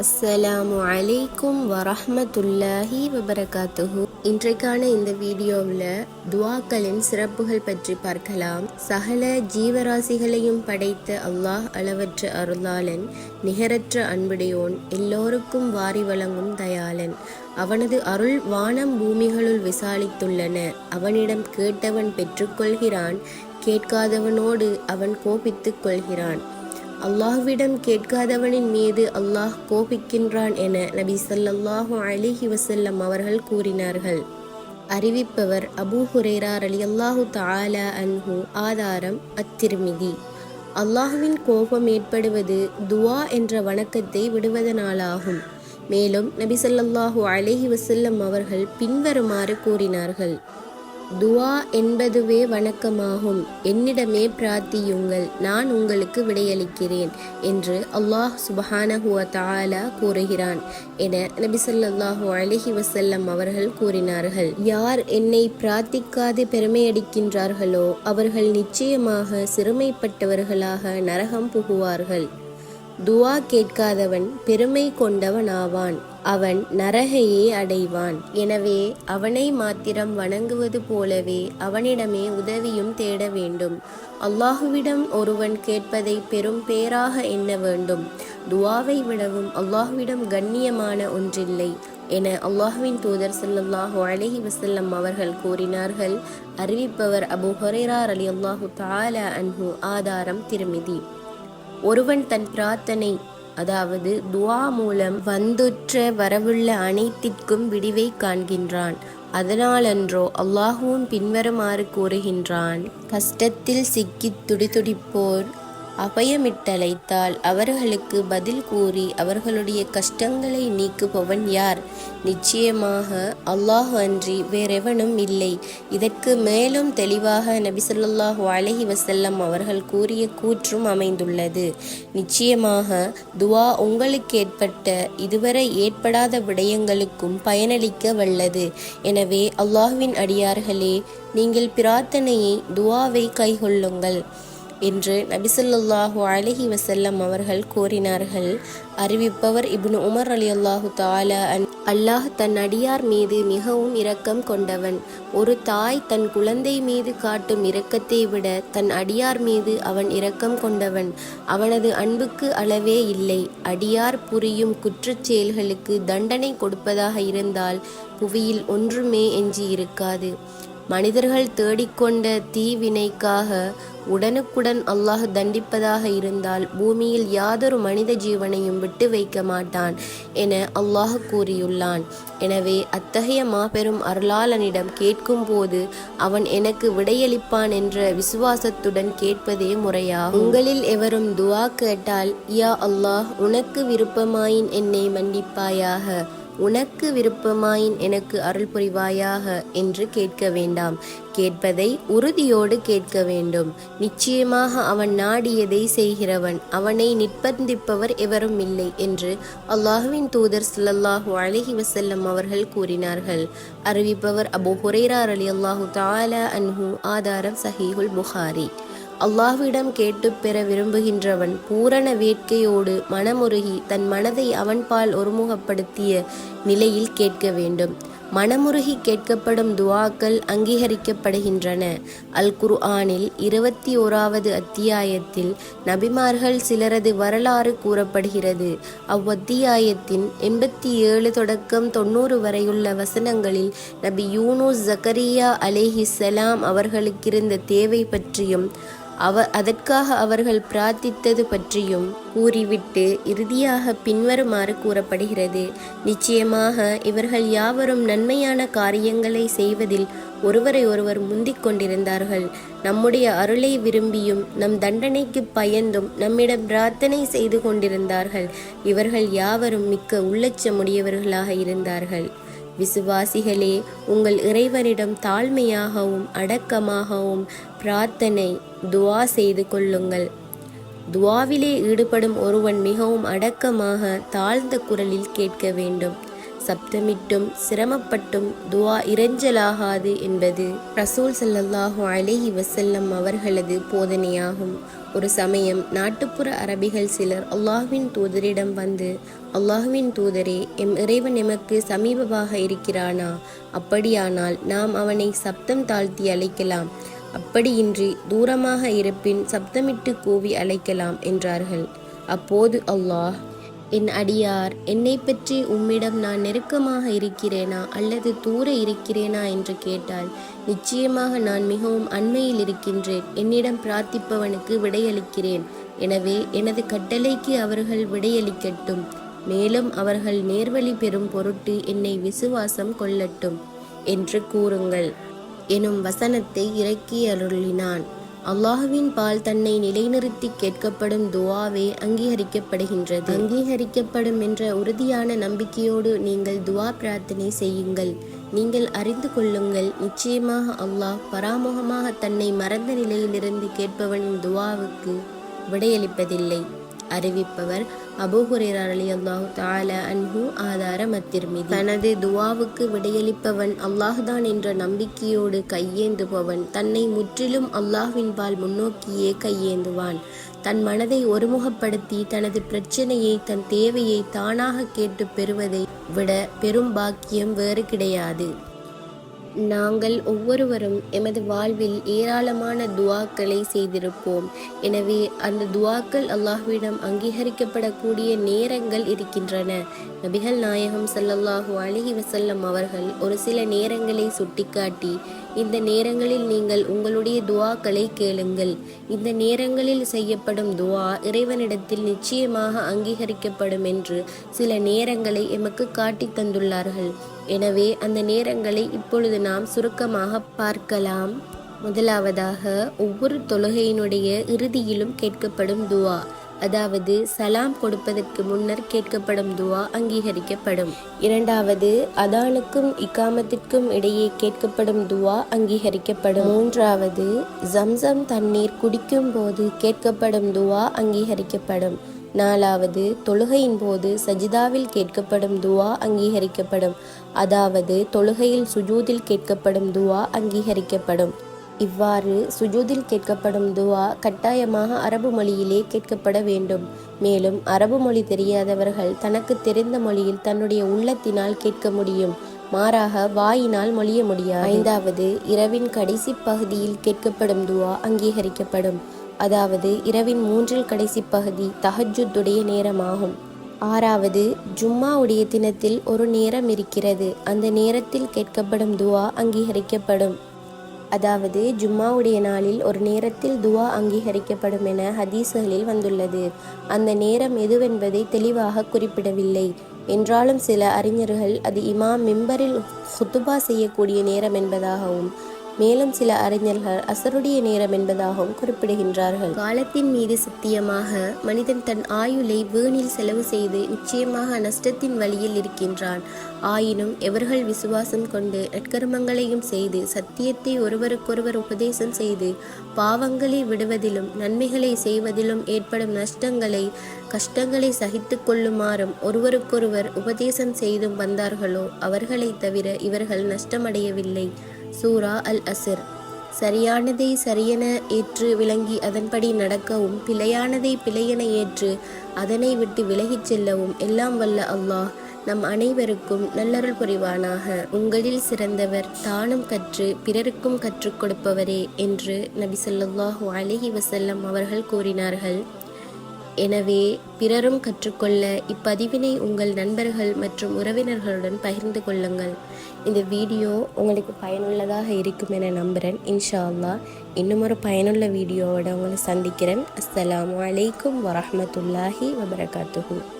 அஸ்ஸலாமு அலைக்கும் வரஹமத்துல்லாஹி வபரகாத்துஹு. இன்றைக்கான இந்த வீடியோவில் துவாக்களின் சிறப்புகள் பற்றி பார்க்கலாம். சகல ஜீவராசிகளையும் படைத்த அல்லாஹ் அளவற்ற அருளாளன் நிகரற்ற அன்புடையோன் எல்லோருக்கும் வாரி வழங்கும் தயாளன். அவனது அருள் வானம் பூமிகளுள் விசாலித்துள்ளன. அவனிடம் கேட்டவன் பெற்றுக்கொள்கிறான் கேட்காதவனோடு அவன் கோபித்துக் கொள்கிறான். அல்லாஹ்விடம் கேட்காதவனின் மீது அல்லாஹ் கோபிக்கின்றான் என நபி ஸல்லல்லாஹு அலைஹி வசல்லம் அவர்கள் கூறினார்கள். அறிவிப்பவர் அபூ அலி அல்லாஹு தாலா அன்ஹு ஆதாரம் அத்திருமிதி. அல்லாஹ்வின் கோபம் ஏற்படுவது துவா என்ற வணக்கத்தை விடுவதனாலாகும். மேலும் நபி ஸல்லல்லாஹு அலைஹி வசல்லம் அவர்கள் பின்வருமாறு கூறினார்கள். துவா என்பதுவே வணக்கமாகும். என்னிடமே பிரார்த்தியுங்கள் நான் உங்களுக்கு விடையளிக்கிறேன் என்று அல்லாஹ் சுபஹானஹு வ கூறுகிறான் என நபி ஸல்லல்லாஹு அலைஹி வஸல்லம் அவர்கள் கூறினார்கள். யார் என்னை பிரார்த்திக்காது பெருமையடிக்கின்றார்களோ அவர்கள் நிச்சயமாக சிறுமைப்பட்டவர்களாக நரகம் புகுவார்கள். துவா கேட்காதவன் பெருமை கொண்டவன் ஆவான் அவன் நரகையே அடைவான். எனவே அவனை மாத்திரம் வணங்குவது போலவே அவனிடமே உதவியும் தேட வேண்டும். அல்லாஹுவிடம் ஒருவன் கேட்பதை பெரும் பேராக எண்ண வேண்டும். துவாவை விடவும் அல்லாஹுவிடம் கண்ணியமான ஒன்றில்லை என அல்லாஹுவின் தூதர் ஸல்லல்லாஹு அழகி வசல்லம் அவர்கள் கூறினார்கள். அறிவிப்பவர் அபு ஹொரேரார் அலி அல்லாஹு தாலா அன்ஹு ஆதாரம் திருமிதி. ஒருவன் தன் பிரார்த்தனை அதாவது துவா மூலம் வந்துற்ற வரவுள்ள அனைத்திற்கும் விடிவை காண்கின்றான். அதனாலன்றோ அல்லாஹுவும் பின்வருமாறு கூறுகின்றான். கஷ்டத்தில் சிக்கித் துடிதுடிப்போர் அபயமிட்டழைத்தால் அவர்களுக்கு பதில் கூறி அவர்களுடைய கஷ்டங்களை நீக்குபவன் யார்? நிச்சயமாக அல்லாஹ் அன்றி வேறெவனும் இல்லை. இதற்கு மேலும் தெளிவாக நபிசல்லாஹு அலஹி வசல்லம் அவர்கள் கூறிய கூற்றும் அமைந்துள்ளது. நிச்சயமாக துவா உங்களுக்கு ஏற்பட்ட இதுவரை ஏற்படாத விடயங்களுக்கும் பயனளிக்க வல்லது. எனவே அல்லாஹ்வின் அடியார்களே நீங்கள் பிரார்த்தனையை துவாவை கைகொள்ளுங்கள். என்று நபிசல்லாஹு அலஹி வசல்லம் அவர்கள் கூறினார்கள். அறிவிப்பவர் இப்னு உமர் அலி அல்லாஹு தாலா அல்லாஹ் தன் அடியார் மீது மிகவும் இரக்கம் கொண்டவன். ஒரு தாய் தன் குழந்தை மீது காட்டும் இரக்கத்தை விட தன் அடியார் மீது அவன் இரக்கம் கொண்டவன். அவனது அன்புக்கு அளவே இல்லை. அடியார் புரியும் குற்றச்செயல்களுக்கு தண்டனை கொடுப்பதாக இருந்தால் புவியில் ஒன்றுமே எஞ்சி இருக்காது மனிதர்கள் தேடிக்கொண்ட தீவினைக்காக உடனுக்குடன் அல்லாஹ் தண்டிப்பதாக இருந்தால் பூமியில் யாதொரு மனித ஜீவனையும் விட்டு வைக்க மாட்டான் என அல்லாஹ் கூறியுள்ளான். எனவே அத்தகைய மாபெரும் அருளாளனிடம் கேட்கும்போது அவன் எனக்கு விடையளிப்பான் என்ற விசுவாசத்துடன் கேட்பதே முறையாகும். உங்களில் எவரும் துவா கேட்டால் யா அல்லாஹ் உனக்கு விருப்பமாயின் என்னை மன்னிப்பாயாக. உனக்கு விருப்பமாயின் எனக்கு அருள் புரிவாயாக என்று கேட்க வேண்டாம். கேட்பதை உறுதியோடு கேட்க வேண்டும். நிச்சயமாக அவன் நாடியதை செய்கிறவன். அவனை நிர்பந்திப்பவர் எவரும் இல்லை என்று அல்லாஹுவின் தூதர் ஸல்லல்லாஹு அலைஹி வசல்லம் அவர்கள் கூறினார்கள். அறிவிப்பவர் அபு ஹுரைரா அலி அல்லாஹு தாலா அன்ஹு. ஆதாரம் சஹீஹுல் புகாரி. அல்லாஹ்விடம் கேட்டு பெற விரும்புகின்றவன் பூரண வேட்கையோடு மனமுருகி தன் மனதை அவன்பால் ஒருமுகப்படுத்திய நிலையில் கேட்க வேண்டும். மனமுருகி கேட்கப்படும் துவாக்கள் அங்கீகரிக்கப்படுகின்றன. அல் குர்ஆனில் இருபத்தி ஓராவது அத்தியாயத்தில் நபிமார்கள் சிலரது வரலாறு கூறப்படுகிறது. அவ்வத்தியாயத்தின் எண்பத்தி ஏழு தொடக்கம் தொண்ணூறு வரையுள்ள வசனங்களில் நபி யூனுஸ் ஜக்கரியா சலாம் அவர்களுக்கிருந்த தேவை பற்றியும் அவ அதற்காக அவர்கள் பிரார்த்தித்தது பற்றியும் கூறிவிட்டு இறுதியாக பின்வருமாறு கூறப்படுகிறது. நிச்சயமாக இவர்கள் யாவரும் நன்மையான காரியங்களை செய்வதில் ஒருவரை ஒருவர் முந்திக் கொண்டிருந்தார்கள். நம்முடைய அருளை விரும்பியும் நம் தண்டனைக்கு பயந்தும் நம்மிடம் பிரார்த்தனை செய்து கொண்டிருந்தார்கள். இவர்கள் யாவரும் மிக்க உள்ளச்சமுடையவர்களாக இருந்தார்கள். விசுவாசிகளே உங்கள் இறைவனிடம் தாழ்மையாகவும் அடக்கமாகவும் பிரார்த்தனை துவா செய்து கொள்ளுங்கள். துவாவிலே ஈடுபடும் ஒருவன் மிகவும் அடக்கமாக தாழ்ந்த குரலில் கேட்க வேண்டும். சப்தமிட்டும் சிரமப்பட்டும் துவா இறைஞ்சலாகாது என்பது ரசூல் சல்லல்லாஹு அலேஹி வசல்லம் அவர்களது போதனையாகும். ஒரு சமயம் நாட்டுப்புற அரபிகள் சிலர் அல்லாஹ்வின் தூதரிடம் வந்து அல்லாஹ்வின் தூதரே எம் இறைவன் எமக்கு சமீபமாக இருக்கிறானா? அப்படியானால் நாம் அவனை சப்தம் தாழ்த்தி அழைக்கலாம். அப்படியின்றி தூரமாக இருப்பின் சப்தமிட்டு கூவி அழைக்கலாம் என்றார்கள். அப்போது அல்லாஹ் என் அடியார் என்னை பற்றி உம்மிடம் நான் நெருக்கமாக இருக்கிறேனா அல்லது தூர இருக்கிறேனா என்று கேட்டால் நிச்சயமாக நான் மிகவும் அண்மையில் இருக்கின்றேன். என்னிடம் பிரார்த்திப்பவனுக்கு விடையளிக்கிறேன். எனவே எனது கட்டளைக்கு அவர்கள் விடையளிக்கட்டும். மேலும் அவர்கள் நேர்வழி பெறும் பொருட்டு என்னை விசுவாசம் கொள்ளட்டும். என்று கூறுங்கள். எனும் வசனத்தை இறக்கி அருளினான். அல்லாஹுவின் பால் தன்னை நிலைநிறுத்தி கேட்கப்படும் துவாவே அங்கீகரிக்கப்படுகின்றது. அங்கீகரிக்கப்படும் என்ற உறுதியான நம்பிக்கையோடு நீங்கள் துவா பிரார்த்தனை செய்யுங்கள். நீங்கள் அறிந்து கொள்ளுங்கள் நிச்சயமாக அல்லாஹ் பராமுகமாக தன்னை மறந்த நிலையிலிருந்து கேட்பவனின் துவாவுக்கு விடையளிப்பதில்லை. அறிவிப்பவர் அபூஹுரேரா ரலியல்லாஹு தால அன்பு ஆதாரம் அத்திர்மிதி. தனது துவாவுக்கு விடையளிப்பவன் அல்லாஹ்தான் என்ற நம்பிக்கையோடு கையேந்துபவன். தன்னை முற்றிலும் அல்லாஹ்வின் பால் முன்னோக்கியே கையேந்துவான். தன் மனதை ஒருமுகப்படுத்தி தனது பிரச்சனையை தன் தேவையை தானாக கேட்டு பெறுவதை விட பெரும் பாக்கியம் வேறு கிடையாது. நாங்கள் ஒவ்வொருவரும் எமது வாழ்வில் ஏராளமான துவாக்களை செய்திருப்போம். எனவே அந்த துவாக்கள் அல்லாஹ்விடம் அங்கீகரிக்கப்படக்கூடிய நேரங்கள் இருக்கின்றன. நபிகள் நாயகம் சல்லல்லாஹு அலைஹி வசல்லம் அவர்கள் ஒரு சில நேரங்களை சுட்டிக்காட்டி இந்த நேரங்களில் நீங்கள் உங்களுடைய துவாக்களை கேளுங்கள். இந்த நேரங்களில் செய்யப்படும் துவா இறைவனிடத்தில் நிச்சயமாக அங்கீகரிக்கப்படும் என்று சில நேரங்களை எமக்கு காட்டித் தந்துள்ளார்கள். எனவே அந்த நேரங்களை இப்பொழுது நாம் சுருக்கமாக பார்க்கலாம். முதலாவதாக ஒவ்வொரு தொழுகையினுடைய இறுதியிலும் கேட்கப்படும் துவா அதாவது சலாம் கொடுப்பதற்கு முன்னர் கேட்கப்படும் துவா அங்கீகரிக்கப்படும். இரண்டாவது அதானுக்கும் இக்காமத்திற்கும் இடையே கேட்கப்படும் துவா அங்கீகரிக்கப்படும். மூன்றாவது ஜம்சம் தண்ணீர் குடிக்கும் போது கேட்கப்படும் துவா அங்கீகரிக்கப்படும். நாலாவது தொழுகையின் போது சஜிதாவில் கேட்கப்படும் துவா அங்கீகரிக்கப்படும். அதாவது தொழுகையில் சுஜூதில் கேட்கப்படும் துவா அங்கீகரிக்கப்படும். இவ்வாறு சுஜூதில் கேட்கப்படும் துவா கட்டாயமாக அரபு மொழியிலே கேட்கப்பட வேண்டும். மேலும் அரபு மொழி தெரியாதவர்கள் தனக்கு தெரிந்த மொழியில் தன்னுடைய உள்ளத்தினால் கேட்க முடியும். மாறாக வாயினால் மொழிய முடியாது. ஐந்தாவது இரவின் கடைசி பகுதியில் கேட்கப்படும் துவா அங்கீகரிக்கப்படும். அதாவது இரவின் மூன்றில் கடைசி பகுதி தஹஜுத்துடைய நேரமாகும். ஆறாவது ஜும்மாவுடைய தினத்தில் ஒரு நேரம் இருக்கிறது. அந்த நேரத்தில் கேட்கப்படும் துவா அங்கீகரிக்கப்படும். அதாவது ஜும்மாவுடைய நாளில் ஒரு நேரத்தில் துவா அங்கீகரிக்கப்படும் என ஹதீஸ்களில் வந்துள்ளது. அந்த நேரம் எதுவென்பதை தெளிவாக குறிப்பிடவில்லை. என்றாலும் சில அறிஞர்கள் அது இமாம் மிம்பரில் ஹுத்துபா செய்யக்கூடிய நேரம் என்பதாகவும் மேலும் சில அறிஞர்கள் அசருடைய நேரம் என்பதாகவும் குறிப்பிடுகின்றார்கள். காலத்தின் மீது சத்தியமாக மனிதன் தன் ஆயுளை வீணில் செலவு செய்து நிச்சயமாக நஷ்டத்தின் வழியில் இருக்கின்றான். ஆயினும் எவர்கள் விசுவாசம் கொண்டு நற்கர்மங்களையும் செய்து சத்தியத்தை ஒருவருக்கொருவர் உபதேசம் செய்து பாவங்களை விடுவதிலும் நன்மைகளை செய்வதிலும் ஏற்படும் நஷ்டங்களை கஷ்டங்களை சகித்து கொள்ளுமாறும் ஒருவருக்கொருவர் உபதேசம் செய்தும் வந்தார்களோ அவர்களைத் தவிர இவர்கள் நஷ்டமடையவில்லை. சூரா அல் அசிர் சரியானதை சரியென ஏற்று விளங்கி அதன்படி நடக்கவும் பிழையானதை பிழையென ஏற்று அதனை விட்டு விலகிச் செல்லவும் எல்லாம் வல்ல அல்லாஹ் நம் அனைவருக்கும் நல்லருள் புரிவானாக. உங்களில் சிறந்தவர் தானும் கற்று பிறருக்கும் கற்றுக் கொடுப்பவரே என்று நபி சொல்லாஹு அலஹி வசல்லம் அவர்கள் கூறினார்கள். எனவே பிறரும் கற்றுக்கொள்ள இப்பதிவினை உங்கள் நண்பர்கள் மற்றும் உறவினர்களுடன் பகிர்ந்து கொள்ளுங்கள். இந்த வீடியோ உங்களுக்கு பயனுள்ளதாக இருக்கும் என நம்புகிறேன் இன்ஷா அல்லா இன்னும் ஒரு பயனுள்ள வீடியோவோட உங்களை சந்திக்கிறேன். அஸ்லாம் அலைக்கும் வரமத்துல்லாஹி வபரகாத்துஹு.